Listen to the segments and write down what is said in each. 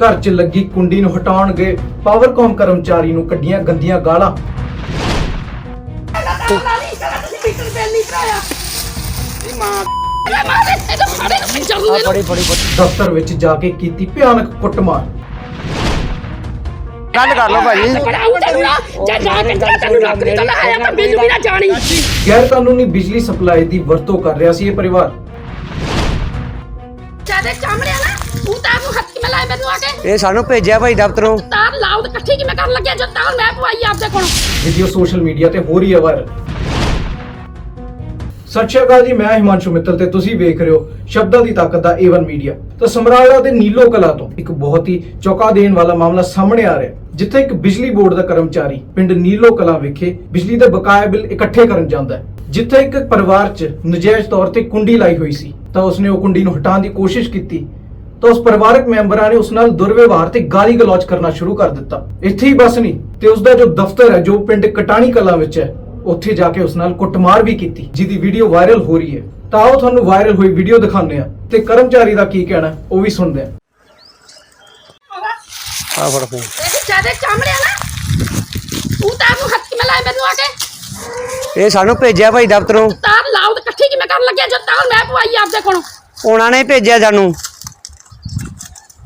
ਘਰ 'ਚ ਲੱਗੀ ਕੁੰਡੀ ਨੂੰ ਹਟਾਉਣ ਗਏ ਪਾਵਰਕਾਮ ਕਰਮਚਾਰੀ ਨੂੰ ਕੱਢੀਆਂ ਗੰਦੀਆਂ ਗਾਲਾਂ। ਬੜੀ ਬੜੀ ਦਫ਼ਤਰ ਵਿੱਚ ਜਾ ਕੇ ਕੀਤੀ ਭਿਆਨਕ ਕੁੱਟਮਾਰ। ਗੱਲ ਕਰ ਲਓ ਭਾਜੀ। ਗੈਰ ਕਾਨੂੰਨੀ ਬਿਜਲੀ ਸਪਲਾਈ ਦੀ ਵਰਤੋਂ ਕਰ ਰਿਹਾ ਸੀ ਇਹ ਪਰਿਵਾਰ। ਇਹ ਸਾਨੂੰ ਭੇਜਿਆ ਭਾਈ ਦਫ਼ਤਰੋਂ। ਤਾਰ ਲਾਉਦ ਇਕੱਠੀ ਕਿਵੇਂ ਕਰਨ ਲੱਗਿਆ ਜਦ ਤਾਰ ਮੈਂ ਪਵਾਈ ਆਪਦੇ ਕੋਲੋਂ। ਵੀਡੀਓ ਸੋਸ਼ਲ ਮੀਡੀਆ ਤੇ ਹੋ ਰਹੀ ਹੈ ਵਾਇਰਲ। ਸਤਿ ਸ਼੍ਰੀ ਅਕਾਲ ਜੀ ਮੈਂ ਹਿਮਾਂਸ਼ੂ ਮਿੱਤਲ ਤੇ ਤੁਸੀਂ ਵੇਖ ਰਹੇ ਹੋ ਸ਼ਬਦਾਂ ਦੀ ਤਾਕਤ ਦਾ ਏਵਨ ਮੀਡੀਆ ਤਾਂ ਸਮਰਾਲਾ ਦੇ ਨੀਲੋ ਕਲਾ ਤੋਂ ਇੱਕ ਬਹੁਤ ਹੀ ਚੌਕਾ ਦੇਣ ਵਾਲਾ ਮਾਮਲਾ ਸਾਹਮਣੇ ਆ ਰਿਹਾ ਜਿੱਥੇ ਇੱਕ ਬਿਜਲੀ ਬੋਰਡ ਦਾ ਕਰਮਚਾਰੀ ਪਿੰਡ ਨੀਲੋ ਕਲਾ ਵਿਖੇ ਬਿਜਲੀ ਦੇ ਬਕਾਇਆ ਬਿੱਲ ਇਕੱਠੇ ਕਰਨ ਜਾਂਦਾ ਹੈ। ਜਿੱਥੇ ਇੱਕ ਪਰਿਵਾਰ 'ਚ ਨਜਾਇਜ਼ ਤੌਰ ਤੇ ਕੁੰਡੀ ਲਾਈ ਹੋਈ ਸੀ ਤਾਂ ਉਸਨੇ ਉਹ ਕੁੰਡੀ ਨੂੰ ਹਟਾਉਣ ਦੀ ਕੋਸ਼ਿਸ਼ ਕੀਤੀ। ਤਾਂ ਉਸ ਪਰਿਵਾਰਕ ਮੈਂਬਰਾਂ ਨੇ ਉਸ ਨਾਲ ਦੁਰਵਿਵਹਾਰ ਤੇ ਗਾਲੀ ਗਲੌਜ ਕਰਨਾ ਸ਼ੁਰੂ ਕਰ ਦਿੱਤਾ। ਇੱਥੇ ਹੀ ਬਸ ਨਹੀਂ ਤੇ ਉਸ ਦਾ ਜੋ ਦਫ਼ਤਰ ਹੈ ਜੋ ਪਿੰਡ ਕਟਾਣੀ ਕਲਾਂ ਵਿੱਚ ਹੈ ਉੱਥੇ ਜਾ ਕੇ ਉਸ ਨਾਲ ਕੁੱਟਮਾਰ ਵੀ ਕੀਤੀ ਜਿਹਦੀ ਵੀਡੀਓ ਵਾਇਰਲ ਹੋ ਰਹੀ ਹੈ। ਤਾਂ ਆਓ ਤੁਹਾਨੂੰ ਵਾਇਰਲ ਹੋਈ ਵੀਡੀਓ ਦਿਖਾਉਂਦੇ ਆ ਤੇ ਕਰਮਚਾਰੀ ਦਾ ਕੀ ਕਹਿਣਾ ਉਹ ਵੀ ਸੁਣਦੇ ਆ ਆ ਫੜ ਫੋਨ। ਇਹ ਜ਼ਿਆਦਾ ਚਾਮੜਿਆ ਨਾ ਤੂੰ ਤਾਰ ਨੂੰ ਹੱਥ ਕਿਵੇਂ ਲਾਇਆ ਮੈਨੂੰ ਆ ਕੇ। ਇਹ ਸਾਨੂੰ ਭੇਜਿਆ ਭਾਈ ਦਫ਼ਤਰੋਂ। ਤਾਰ ਲਾਉਦ ਇਕੱਠੀ ਕਿਵੇਂ ਕਰਨ ਲੱਗਿਆ ਜਦ ਤਾਰ ਮੈਂ ਪਵਾਈ ਆਪਦੇ ਕੋਲੋਂ। ਉਹਨਾਂ ਨੇ ਭੇਜਿਆ ਸਾਨੂੰ।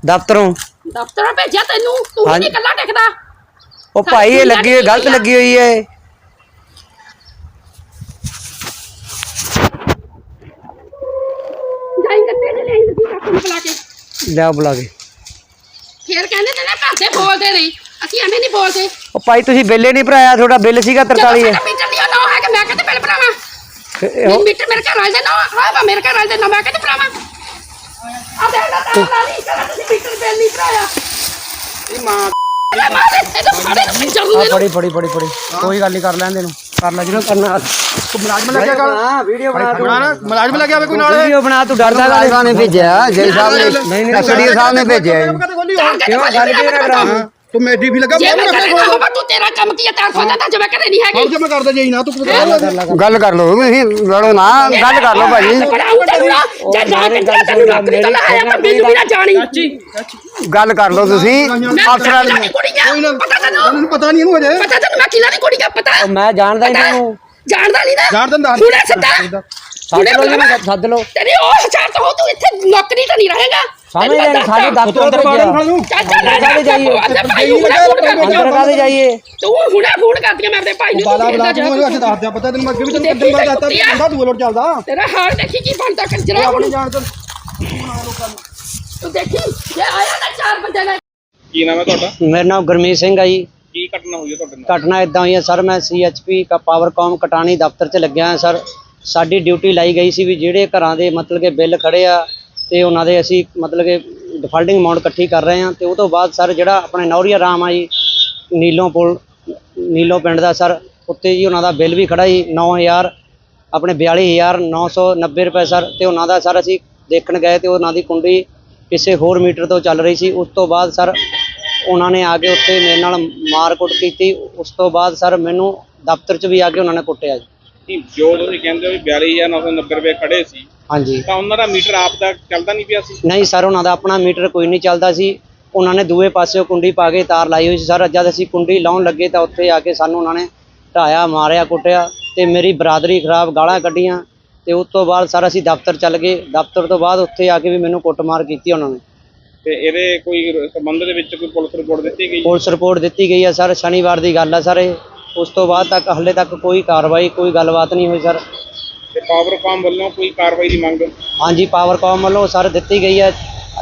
ਦਫ਼ਤਰੋਂ। ਦਫ਼ਤਰੋਂ ਭੇਜਿਆ ਤੈਨੂੰ? ਤੂੰ ਹੀ ਹਾਂਜੀ। ਨਹੀਂ ਇਕੱਲਾ ਟਿਕਦਾ। ਉਹ ਭਾਈ ਇਹ ਲੱਗੀ ਹੋਈ ਗਲਤ ਲੱਗੀ ਹੋਈ ਹੈ। ਇਹ। ਜਾਈ ਕੱਤੇ ਨੇ ਲਈ ਤੂੰ ਕਾਕੂ ਨੂੰ ਬੁਲਾ ਕੇ। ਲਿਆ ਬੁਲਾ ਕੇ। ਫੇਰ ਕਹਿੰਦੇ ਨੇ ਨਾ ਦੇ ਬੋਲਦੇ ਨਹੀਂ। ਅਸੀਂ ਐਵੇਂ ਨਹੀਂ ਬੋਲਦੇ। ਉਹ ਭਾਈ ਤੁਸੀਂ ਬਿੱਲ ਹੀ ਨਹੀਂ ਭਰਾਇਆ ਤੁਹਾਡਾ ਬਿੱਲ ਸੀਗਾ 43 ਜਦੋਂ ਸਾਡਾ ਮੀਟਰ ਨਹੀਂ ਨਾ ਹੈ ਕਿ ਮੈਂ ਕਹਿੰਦੇ ਬਿੱਲ ਭਰਾਵਾਂ? ਤੇ ਇਹ ਇਹ ਮੀਟਰ ਮੇਰੇ ਘਰ ਵਾਲੇ ਦੇ ਨਾ। ਹਾਂ ਵਾ ਮੇਰੇ ਘਰ ਵਾਲੇ ਦੇ ਨਾ ਮੈਂ ਕਹਿੰਦੇ ਭਰਾਵਾਂ? ਆ ਦੇ ਨਾ ਤਾਂ ਲਾ ਲਈ ਕਹਿੰਦਾ ਤੁਸੀਂ ਮੀਟਰ ਬਿੱਲ ਨਹੀਂ ਭਰਾਇਆ। ਇਹ ਮਾਂ ਇਹ ਮਾਂ ਦੇ ਇਹ ਤਾਂ ਸਾਡੇ ਨੂੰ ਮੀਟਰ ਆ ਨੂੰ ਫੜੀ ਫੜੀ ਫੜੀ ਫੜੀ। ਕੋਈ ਗੱਲ ਨਹੀਂ ਕਰ ਲੈਂਦੇ ਨੂੰ ਕਰ ਲੈ ਜਿਹਨੂੰ ਕਰਨਾ ਤੂੰ ਮੁਲਾਜ਼ਮ ਲੱਗਿਆ ਕਰ। ਹਾਂ ਵੀਡੀਓ ਬਣਾ ਤੂੰ। ਬਣਾ ਮੁਲਾਜ਼ਮ ਲੱਗਿਆ ਹੋਵੇ ਕੋਈ ਨਾਲ। ਵੀਡੀਓ ਬਣਾ ਤੂੰ ਡਰਦਾ ਸਾਹਿਬ ਨੇ ਭੇਜਿਆ। ਜੈ ਸਾਹਿਬ ਨੇ ਨਹੀਂ, ਕਸੜੀ ਸਾਹਿਬ ਨੇ ਭੇਜਿਆ ਜੀ। ਕਿਉਂ ਗੱਲ ਕੀ ਨਾ ਕਰਾਂ ਤੂੰ ਮੇਡੀ ਵੀ ਲੱਗਾ ਜੇ ਮੈਂ ਕਰੇ ਨਾ ਹੋਵਾ ਤੂੰ ਤੇਰਾ ਕੰਮ ਕੀ ਹੈ ਤਾਰ ਖੋਦਾ ਤਾਂ ਜਿਵੇਂ ਕਰੇ ਨਹੀਂ ਹੈਗੀ। ਫਰਜ਼ ਮੈਂ ਕਰਦਾ ਜਾਈ ਨਾ ਤੂੰ ਗੱਲ ਕਰ ਲਓ ਤੁਸੀਂ ਲੜੋ ਨਾ ਗੱਲ ਕਰ ਲਓ ਭਾਜੀ। ਨਾ ਜੇ ਨਾ ਤੋਂ ਨਾ ਜਾਣੀ। ਗੱਲ ਕਰ ਲਓ ਤੁਸੀਂ ਅਫਸਰਾਂ ਦੀ ਨੂੰ ਕੁੜੀ ਆ ਕੋਈ ਨਾ ਪਤਾ ਤੈਨੂੰ? ਉਹਨੂੰ ਪਤਾ ਨਹੀਂ ਇਹਨੂੰ ਅਜੇ ਪਤਾ ਤੈਨੂੰ ਮੈਂ ਕਿਹਨਾਂ ਦੀ ਕੁੜੀ ਆ? ਪਤਾ? ਮੈਂ ਜਾਣਦਾ ਹੀ ਪਤਾ? ਤੈਨੂੰ ਜਾਣਦਾ ਨਹੀਂ ਨਾ? ਜਾਣ ਦਿੰਦਾ ਹੁਣੇ ਸੱਦਾ ਸੱਦ ਲਓ ਜੀ ਸੱਦ ਲਓ। ਤੇਰੀ ਉਹ ਹਜ਼ਾਰ ਤੋਂ ਤੂੰ ਇੱਥੇ ਨੌਕਰੀ ਤਾਂ ਨਹੀਂ ਰਹੇਗਾ। ਸਮਝ ਲੈ ਸਾਡੇ ਦਫ਼ਤਰ ਭੇਜਿਆ ਚੱਲ ਚੱਲ ਲੈ ਕਾਹਦੇ ਜਾਈਏ? ਆਪਣੇ ਭਾਈ ਨੂੰ ਹੁਣੇ ਫੋਨ ਕਰ ਅੰਦਰ ਕਾਹਦੇ ਜਾਈਏ? ਤੂੰ ਹੁਣੇ ਫੋਨ ਕਰਦੀ ਮੈਂ ਆਪਣੇ ਭਾਈ ਨੂੰ ਬਾਲਾ ਬਲਾ ਤੂੰ ਅਸੀਂ ਦੱਸ ਦਿਆ ਪਤਾ ਤੈਨੂੰ ਮੈਂ ਅੱਗੇ ਵੀ ਤੈਨੂੰ ਦੇਖੀ ਕਿੰਨੀ ਵਾਰ ਤਾਂ ਦੱਸਤਾ ਕੁੱਤੀ ਆ। ਬੰਦਾ ਦੂਏ ਲੋਟ ਚੱਲਦਾ। ਤੇਰਾ ਹਾਲ ਦੇਖੀ ਕੀ ਬਣਦਾ ਕੰਜਰਾ ਆਪਣੀ ਹੁਣ। ਜਾਣ ਤੋਂ ਤੂੰ ਦੇਖੀ ਇਹ ਆਇਆ ਨਾ ਚਾਰ ਬੰਦੇ ਨੇ ਕੀ ਨਾਮ ਹੈ ਤੁਹਾਡਾ? ਮੇਰਾ ਨਾਮ ਗੁਰਮੀਤ ਸਿੰਘ ਆ ਜੀ। ਕੀ ਘਟਨਾ ਹੋਈ ਹੈ ਤੁਹਾਡੇ ਨਾਲ? ਘਟਨਾ ਇਦਾਂ ਹੋਈ ਹੈ ਸਰ ਮੈਂ ਸੀਐਚਪੀ ਕਾ ਪਾਵਰਕਾਮ ਕਟਾਣੀ ਦਫ਼ਤਰ 'ਚ ਲੱਗਿਆ ਹਾਂ ਸਰ। ਸਾਡੀ ਡਿਊਟੀ ਲਾਈ ਗਈ ਸੀ ਵੀ ਜਿਹੜੇ ਘਰਾਂ ਦੇ ਮਤਲਬ ਕਿ ਬਿੱਲ ਖੜੇ ਆ ਤੇ ਉਹਨਾਂ ਦੇ ਅਸੀਂ ਮਤਲਬ ਕਿ ਡਿਫਾਲਟਿੰਗ ਅਮਾਉਂਟ ਇਕੱਠੀ ਕਰ ਰਹੇ ਹਾਂ ਤੇ ਉਹ ਤੋਂ ਬਾਅਦ ਸਰ ਜਿਹੜਾ ਆਪਣੇ ਨੌਰੀਆ ਰਾਮ ਆ ਜੀ, ਨੀਲੋਂ ਪੁਲ, ਨੀਲੋਂ ਪਿੰਡ ਦਾ ਸਰ, ਉੱਤੇ ਜੀ ਉਹਨਾਂ ਦਾ ਬਿੱਲ ਵੀ ਖੜਾ ਜੀ 9000 ਆਪਣੇ 42990 ਰੁਪਏ ਸਰ ਤੇ ਉਹਨਾਂ ਦਾ ਸਰ ਅਸੀਂ ਦੇਖਣ ਗਏ ਤੇ ਉਹਨਾਂ ਦੀ ਕੁੰਡੀ ਕਿਸੇ ਹੋਰ ਮੀਟਰ ਤੋਂ ਚੱਲ ਰਹੀ ਸੀ, ਉਸ ਤੋਂ ਬਾਅਦ ਸਰ ਉਹਨਾਂ ਨੇ ਆ ਕੇ ਉੱਥੇ ਮੇਰੇ ਨਾਲ ਮਾਰਕੁੱਟ ਕੀਤੀ, ਉਸ ਤੋਂ ਬਾਅਦ ਸਰ ਮੈਨੂੰ ਦਫ਼ਤਰ 'ਚ ਵੀ ਆ ਕੇ ਉਹਨਾਂ ਨੇ ਕੁੱਟਿਆ ਜੀ। ਜੋ ਤੁਸੀਂ ਕਹਿੰਦੇ ਹੋ ਵੀ 42990 ਰੁਪਏ ਖੜੇ ਸੀ ਹਾਂਜੀ। ਤਾਂ ਉਹਨਾਂ ਦਾ ਮੀਟਰ ਆਪ ਦਾ ਚੱਲਦਾ ਨਹੀਂ ਪਿਆ ਸੀ? ਨਹੀਂ ਸਰ ਉਹਨਾਂ ਦਾ ਆਪਣਾ ਮੀਟਰ ਕੋਈ ਨਹੀਂ ਚੱਲਦਾ ਸੀ। ਉਹਨਾਂ ਨੇ ਦੂਏ ਪਾਸੇ ਕੁੰਡੀ ਪਾ ਕੇ ਤਾਰ ਲਾਈ ਹੋਈ ਸੀ। ਸਰ ਜਦ ਅਸੀਂ ਕੁੰਡੀ ਲਾਉਣ ਲੱਗੇ ਤਾਂ ਉੱਥੇ ਆ ਕੇ ਸਾਨੂੰ ਉਹਨਾਂ ਨੇ ਢਾਇਆ ਮਾਰਿਆ ਕੁੱਟਿਆ ਤੇ ਮੇਰੀ ਬਰਾਦਰੀ ਖਰਾਬ ਗਾਲਾਂ ਕੱਢੀਆਂ ਤੇ ਉਸ ਤੋਂ ਬਾਅਦ ਸਰ ਅਸੀਂ ਦਫ਼ਤਰ ਚੱਲ ਗਏ। ਦਫ਼ਤਰ ਤੋਂ ਬਾਅਦ ਉੱਥੇ ਆ ਕੇ ਵੀ ਮੈਨੂੰ ਕੁੱਟਮਾਰ ਕੀਤੀ ਉਹਨਾਂ ਨੇ। ਤੇ ਇਹਦੇ ਕੋਈ ਸੰਬੰਧ ਦੇ ਵਿੱਚ ਕੋਈ ਪੁਲਿਸ ਰਿਪੋਰਟ ਦਿੱਤੀ ਗਈ? ਪੁਲਿਸ ਰਿਪੋਰਟ ਦਿੱਤੀ ਗਈ ਹੈ ਸਰ ਸ਼ਨੀਵਾਰ ਦੀ ਗੱਲ ਹੈ ਸਰ ਇਹ। ਉਸ ਤੋਂ ਬਾਅਦ ਤੱਕ ਹਲੇ ਤੱਕ ਕੋਈ ਕਾਰਵਾਈ ਕੋਈ ਗੱਲਬਾਤ ਨਹੀਂ ਹੋਈ ਸਰ। ਤੇ ਪਾਵਰਕਾਮ ਵੱਲੋਂ ਕੋਈ ਕਾਰਵਾਈ ਦੀ ਮੰਗ? ਹਾਂਜੀ ਪਾਵਰਕਾਮ ਵੱਲੋਂ ਸਰ ਦਿੱਤੀ ਗਈ ਹੈ।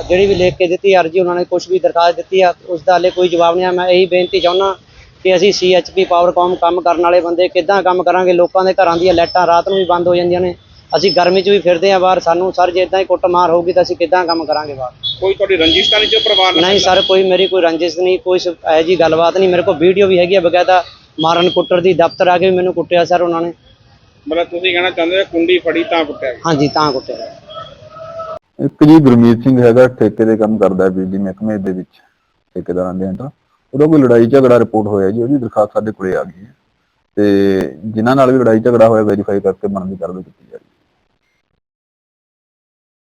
ਜਿਹੜੀ ਵੀ ਲਿਖ ਕੇ ਦਿੱਤੀ ਅਰਜੀ ਉਹਨਾਂ ਨੇ ਕੁਝ ਵੀ ਦਰਖਾਸਤ ਦਿੱਤੀ ਆ ਉਸ ਦਾ ਹਲੇ ਕੋਈ ਜਵਾਬ ਨਹੀਂ ਆ। ਮੈਂ ਇਹੀ ਬੇਨਤੀ ਚਾਹੁੰਦਾ ਕਿ ਅਸੀਂ ਸੀਐਚਪੀ ਪਾਵਰਕਾਮ ਕੰਮ ਕਰਨ ਵਾਲੇ ਬੰਦੇ ਕਿੱਦਾਂ ਕੰਮ ਕਰਾਂਗੇ? ਲੋਕਾਂ ਦੇ ਘਰਾਂ ਦੀਆਂ ਲਾਈਟਾਂ ਰਾਤ ਨੂੰ ਵੀ ਬੰਦ ਹੋ ਜਾਂਦੀਆਂ ਨੇ। ਅਸੀਂ ਗਰਮੀ 'ਚ ਵੀ ਫਿਰਦੇ ਆ ਬਾਹਰ। ਸਾਨੂੰ ਸਰ ਜੇ ਇਦਾਂ ਹੀ ਕੁੱਟਮਾਰ ਹੋਊਗੀ ਤਾਂ ਅਸੀਂ ਕਿੱਦਾਂ ਕੰਮ ਕਰਾਂਗੇ ਬਾਹਰ? ਕੋਈ ਤੁਹਾਡੀ ਰੰਜਿਸ਼ ਤਾਂ ਨਹੀਂ ਜੋ ਪਰਿਵਾਰ ਨਾਲ ਨਹੀਂ ਸਰ ਕੋਈ ਮੇਰੀ ਕੋਈ ਰੰਜਿਸ਼ ਨਹੀਂ ਕੋਈ ਇਹੋ ਜੀ ਗੱਲਬਾਤ ਨਹੀਂ। ਮੇਰੇ ਕੋਲ ਵੀਡੀਓ ਵੀ ਹੈਗੀ ਆ ਬਕਾਇਦਾ। ਮਾਰਨ ਕੁੱਟਰ ਦੀ ਦਫ਼ਤਰ ਆ ਕੇ ਵੀ ਮੈਨੂੰ ਕੁੱਟਿਆ ਸਰ ਉਹਨਾਂ ਨੇ। ਮਤਲਬ ਤੁਸੀਂ ਕਹਿਣਾ ਚਾਹੁੰਦੇ ਹੋ ਕੁੰਡੀ ਫੜੀ ਤਾਂ ਕੁੱਟਿਆ ਗਿਆ। ਹਾਂਜੀ ਤਾਂ ਕੁੱਟਿਆ ਇੱਕ ਜੀ ਗੁਰਮੀਤ ਸਿੰਘ ਹੈਗਾ ਠੇਕੇ ਦੇ ਕੰਮ ਕਰਦਾ ਹੈ ਬਿਜਲੀ ਮਹਿਕਮੇ ਦੇ ਵਿੱਚ ਠੇਕੇਦਾਰਾਂ ਦੇ ਅੰਦਰ ਉਹਦਾ ਕੋਈ ਲੜਾਈ ਝਗੜਾ ਰਿਪੋਰਟ ਹੋਇਆ ਜੀ ਉਹਦੀ ਦਰਖਾਸਤ ਸਾਡੇ ਕੋਲੇ ਆ ਗਈ ਹੈ। ਤੇ ਜਿਨ੍ਹਾਂ ਨਾਲ ਵੀ ਲੜਾਈ ਝਗੜਾ ਹੋਇਆ ਵੈਰੀਫਾਈ ਕਰਕੇ ਬਣਦੀ ਕਾਰਵਾਈ ਕੀਤੀ ਜਾ ਰਹੀ ਹੈ।